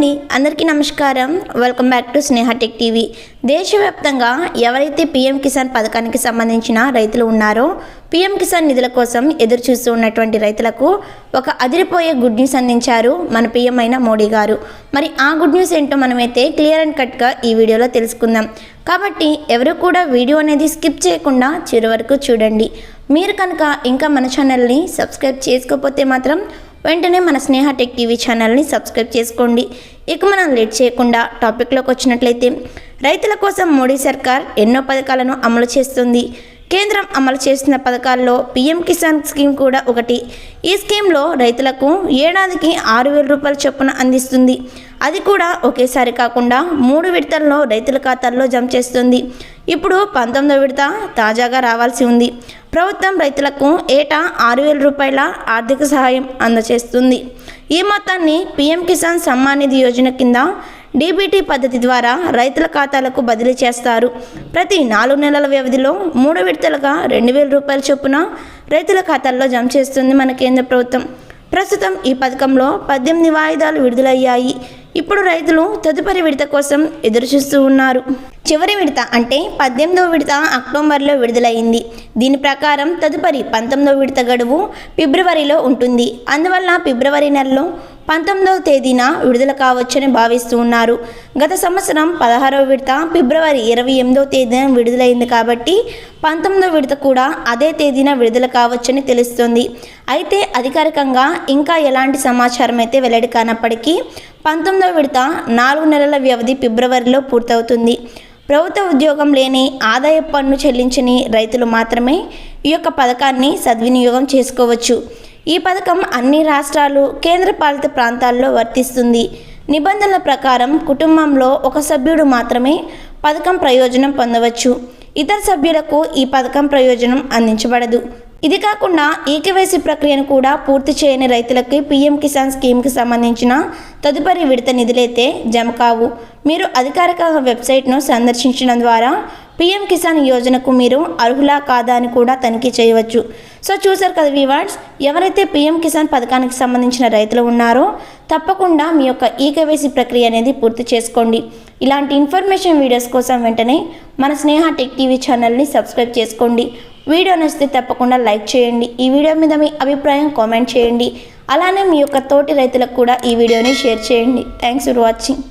అండి అందరికీ నమస్కారం. Welcome back to Sneha Tech TV దేశవ్యాప్తంగా ఎవరైతే పీఎం కిసాన్ పథకానికి సంబంధించిన రైతులు ఉన్నారో పీఎం కిసాన్ నిధుల కోసం ఎదురు చూస్తూ ఉన్నటువంటి రైతులకు ఒక అదిరిపోయే గుడ్ న్యూస్ అందించారు మన పీఎం అయిన మోడీ గారు. మరి ఆ గుడ్ న్యూస్ ఏంటో మనమైతే క్లియర్ అండ్ కట్గా ఈ వీడియోలో తెలుసుకుందాం. కాబట్టి ఎవరు కూడా వీడియో అనేది స్కిప్ చేయకుండా చివరి వరకు చూడండి. మీరు కనుక ఇంకా మన ఛానల్ని సబ్స్క్రైబ్ చేసుకోకపోతే మాత్రం వెంటనే మన స్నేహ టెక్ టీవీ ఛానల్ని సబ్స్క్రైబ్ చేసుకోండి. ఇక మనం లేట్ చేయకుండా టాపిక్లోకి వచ్చినట్లయితే రైతుల కోసం మోడీ సర్కార్ ఎన్నో పథకాలను అమలు చేస్తుంది. కేంద్రం అమలు చేస్తున్న పథకాల్లో పీఎం కిసాన్ స్కీమ్ కూడా ఒకటి. ఈ స్కీమ్లో రైతులకు ఏడాదికి ఆరు వేల రూపాయల చొప్పున అందిస్తుంది. అది కూడా ఒకేసారి కాకుండా మూడు విడతల్లో రైతుల ఖాతాల్లో జమ చేస్తుంది. ఇప్పుడు పంతొమ్మిదో విడత తాజాగా రావాల్సి ఉంది. ప్రభుత్వం రైతులకు ఏటా ఆరు వేల రూపాయల ఆర్థిక సహాయం అందజేస్తుంది ఈ మొత్తాన్ని పీఎం కిసాన్ సమ్మాన్ నిధి యోజన కింద డీబీటీ పద్ధతి ద్వారా రైతుల ఖాతాలకు బదిలీ చేస్తారు. ప్రతి నాలుగు నెలల వ్యవధిలో మూడు విడతలుగా రెండు వేల రూపాయల చొప్పున రైతుల ఖాతాల్లో జమ చేస్తుంది మన కేంద్ర ప్రభుత్వం. ప్రస్తుతం ఈ పథకంలో పద్దెనిమిది వాయిదాలు విడుదలయ్యాయి. ఇప్పుడు రైతులు తదుపరి విడత కోసం ఎదురుచూస్తూ ఉన్నారు. చివరి విడత అంటే పద్దెనిమిదవ విడత అక్టోబర్లో విడుదలైంది. దీని ప్రకారం తదుపరి పంతొమ్మిదవ విడత గడువు ఫిబ్రవరిలో ఉంటుంది. అందువల్ల ఫిబ్రవరి నెలలో పంతొమ్మిదవ తేదీన విడుదల కావచ్చని భావిస్తూ ఉన్నారు. గత సంవత్సరం పదహారవ విడత ఫిబ్రవరి ఇరవై ఎనిమిదవ తేదీన విడుదలైంది కాబట్టి పంతొమ్మిదవ విడత కూడా అదే తేదీన విడుదల కావచ్చని తెలుస్తుంది. అయితే అధికారికంగా ఇంకా ఎలాంటి సమాచారం అయితే వెల్లడి కానప్పటికీ పంతొమ్మిదవ విడత నాలుగు నెలల వ్యవధి ఫిబ్రవరిలో పూర్తవుతుంది. ప్రభుత్వ ఉద్యోగం లేని ఆదాయ పన్ను చెల్లించని రైతులు మాత్రమే ఈ యొక్క పథకాన్ని సద్వినియోగం చేసుకోవచ్చు. ఈ పథకం అన్ని రాష్ట్రాలు కేంద్రపాలిత ప్రాంతాల్లో వర్తిస్తుంది. నిబంధనల ప్రకారం కుటుంబంలో ఒక సభ్యుడు మాత్రమే పథకం ప్రయోజనం పొందవచ్చు. ఇతర సభ్యులకు ఈ పథకం ప్రయోజనం అందించబడదు. ఇది కాకుండా ఈకేవైసీ ప్రక్రియను కూడా పూర్తి చేయని రైతులకి పీఎం కిసాన్ స్కీమ్కి సంబంధించిన తదుపరి విడత నిధులైతే జమ కావు. మీరు అధికారిక వెబ్సైట్ను సందర్శించడం ద్వారా పీఎం కిసాన్ యోజనకు మీరు అర్హులా కాదా అని కూడా తనిఖీ చేయవచ్చు. సో చూసారు కదా వీవార్డ్స్ ఎవరైతే పీఎం కిసాన్ పథకానికి సంబంధించిన రైతులు ఉన్నారో తప్పకుండా మీ యొక్క ఈకేవైసీ ప్రక్రియ అనేది పూర్తి చేసుకోండి. ఇలాంటి ఇన్ఫర్మేషన్ వీడియోస్ కోసం వెంటనే మన స్నేహ టెక్ టీవీ ఛానల్ని సబ్స్క్రైబ్ చేసుకోండి. వీడియో నచ్చితే తప్పకుండా లైక్ చేయండి. ఈ వీడియో మీద మీ అభిప్రాయం కామెంట్ చేయండి. అలానే మీ యొక్క తోటి రైతులకు కూడా ఈ వీడియోని షేర్ చేయండి. Thanks for watching